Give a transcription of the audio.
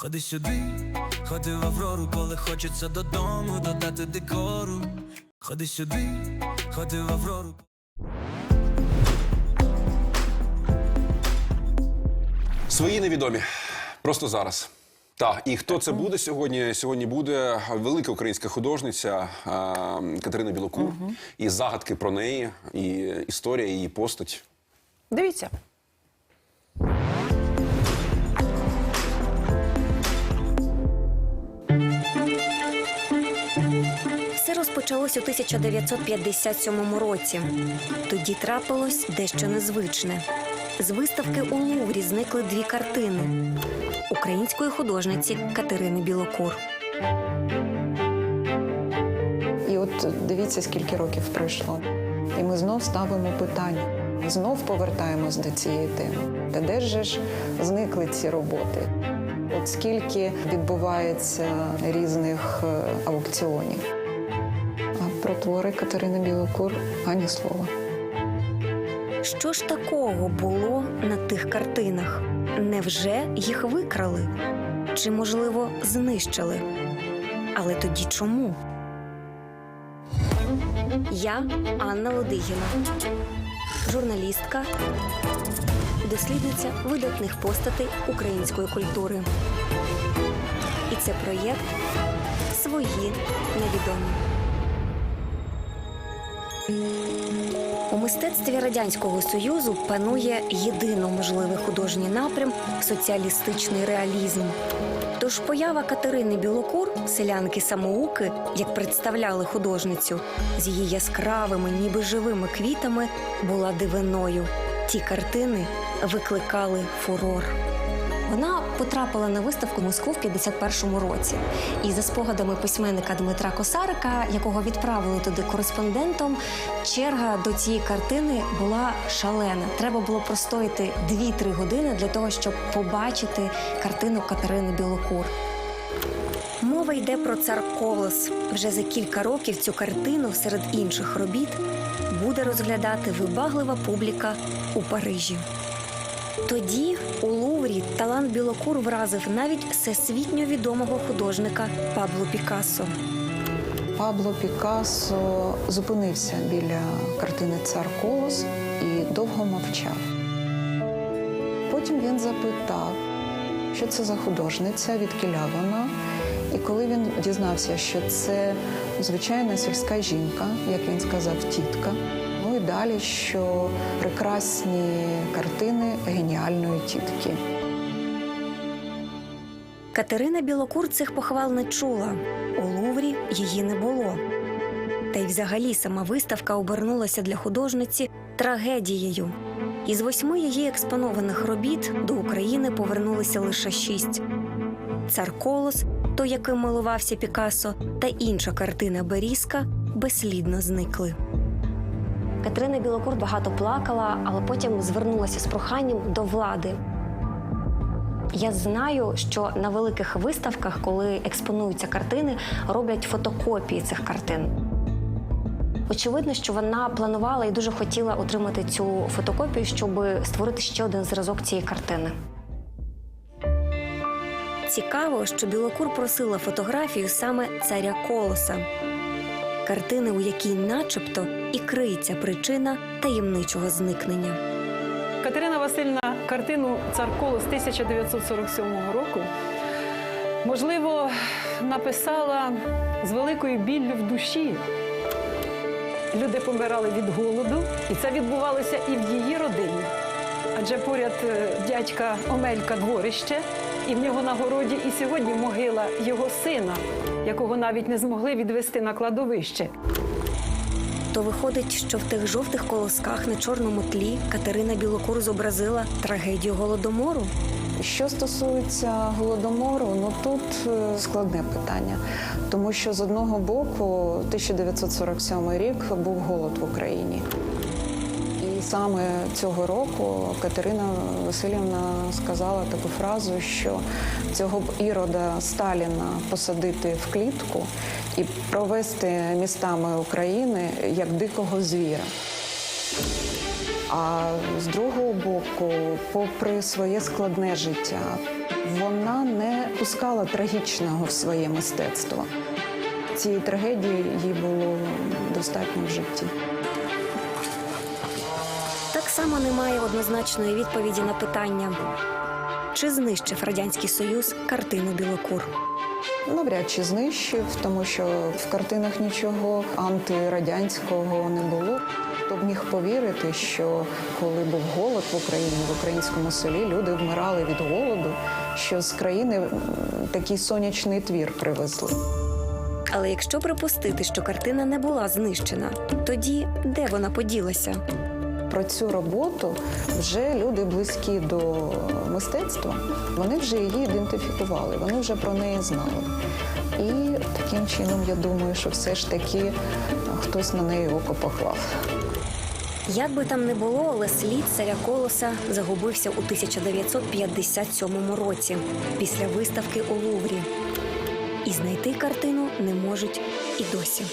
Ходи сюди, ходи в Аврору, коли хочеться додому додати декору. Ходи сюди, ходи в Аврору. Свої невідомі. Просто зараз. Так, і хто це буде сьогодні? Сьогодні буде велика українська художниця Катерина Білокур. І загадки про неї, і історія її постать. Дивіться. Все розпочалось у 1957 році. Тоді трапилось дещо незвичне. З виставки у Луврі зникли дві картини української художниці Катерини Білокур. І от дивіться, скільки років пройшло. І ми знов ставимо питання. Знов повертаємось до цієї теми. Та де ж зникли ці роботи? От скільки відбувається різних е, аукціонів. Про твори Катерини Білокур ані слова. Що ж такого було на тих картинах? Невже їх викрали? Чи, можливо, знищили? Але тоді чому? Я Анна Лодигіна, журналістка, дослідниця видатних постатей української культури. І це проєкт Свої невідомі. У мистецтві радянського союзу панує єдино можливий художній напрям соціалістичний реалізм. Тож поява Катерини Білокур, селянки самоуки, як представляли художницю, з її яскравими, ніби живими квітами, була дивиною. Ті картини викликали фурор. Вона потрапила на виставку Москву в 51-му році. І за спогадами письменника Дмитра Косарика, якого відправили туди кореспондентом, черга до цієї картини була шалена. Треба було простояти 2-3 години для того, щоб побачити картину Катерини Білокур. Мова йде про цар Колос. Вже за кілька років цю картину серед інших робіт буде розглядати вибаглива публіка у Парижі. Тоді у Луврі талант Білокур вразив навіть всесвітньо відомого художника Пабло Пікассо. Пабло Пікассо зупинився біля картини Цар Колос і довго мовчав. Потім він запитав, що це за художниця, відкіля вона. І коли він дізнався, що це звичайна сільська жінка, як він сказав, тітка. Далі, що прекрасні картини геніальної тітки. Катерина Білокур цих похвал не чула. У Луврі її не було. Та й взагалі сама виставка обернулася для художниці трагедією. Із восьми її експонованих робіт до України повернулися лише шість. Цар Колос, той, яким милувався Пікассо, та інша картина Берізка безслідно зникли. Катерина Білокур багато плакала, але потім звернулася з проханням до влади. Я знаю, що на великих виставках, коли експонуються картини, роблять фотокопії цих картин. Очевидно, що вона планувала і дуже хотіла отримати цю фотокопію, щоб створити ще один зразок цієї картини. Цікаво, що Білокур просила фотографію саме царя Колоса, картини, у якій, начебто, і криється причина таємничого зникнення. Катерина Васильівна картину Цар Колос 1947 року, можливо, написала з великою біллю в душі. Люди помирали від голоду, і це відбувалося і в її родині. Адже поряд е, дядька Омелька дворище, і в нього на городі і сьогодні могила його сина, якого навіть не змогли відвести на кладовище. То виходить, що в тих жовтих колосках на чорному тлі Катерина Білокур зобразила трагедію голодомору. Що стосується голодомору, ну тут е, складне питання, тому що з одного боку 1947 рік був голод в Україні. Саме цього року Катерина Васильівна сказала таку фразу, що цього б ірода Сталіна посадити в клітку і провести містами України як дикого звіра. А з другого боку, попри своє складне життя, вона не допускала трагічного в своє мистецтво. Цієї трагедії їй було достатньо в житті. Само немає однозначної відповіді на питання, чи знищив радянський союз картину Білокур. Навряд чи знищив, тому що в картинах нічого антирадянського не було. Хто б міг повірити, що коли був голод в Україні, в українському селі люди вмирали від голоду, що з країни такий сонячний твір привезли. Але якщо припустити, що картина не була знищена, тоді де вона поділася? Про цю роботу вже люди близькі до мистецтва. Вони вже її ідентифікували, вони вже про неї знали. І таким чином я думаю, що все ж таки хтось на неї око поклав. Як би там не було, але слід царя колоса загубився у 1957 році після виставки у Луврі. І знайти картину не можуть і досі.